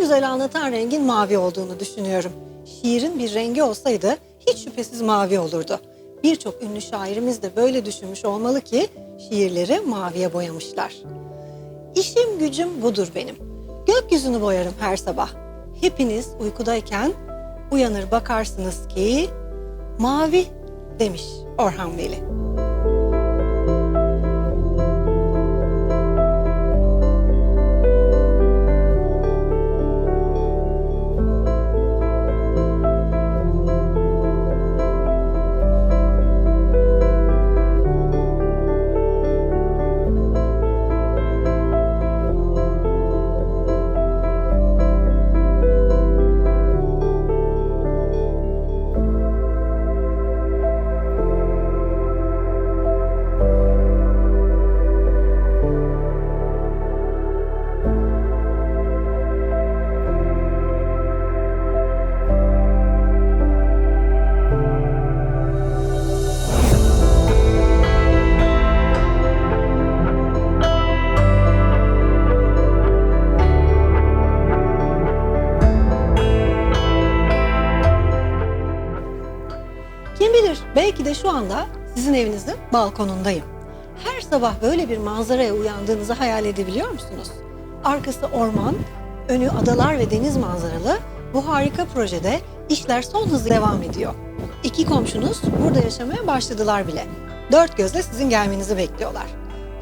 güzel anlatan rengin mavi olduğunu düşünüyorum. Şiirin bir rengi olsaydı hiç şüphesiz mavi olurdu. Birçok ünlü şairimiz de böyle düşünmüş olmalı ki şiirleri maviye boyamışlar. İşim gücüm budur benim. Gökyüzünü boyarım her sabah. Hepiniz uykudayken uyanır bakarsınız ki mavi demiş Orhan Veli. Kim bilir belki de şu anda sizin evinizin balkonundayım. Her sabah böyle bir manzaraya uyandığınızı hayal edebiliyor musunuz? Arkası orman, önü adalar ve deniz manzaralı bu harika projede işler son hızla devam ediyor. İki komşunuz burada yaşamaya başladılar bile. Dört gözle sizin gelmenizi bekliyorlar.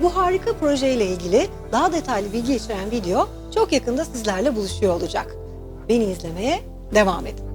Bu harika projeyle ilgili daha detaylı bilgi içeren video çok yakında sizlerle buluşuyor olacak. Beni izlemeye devam edin.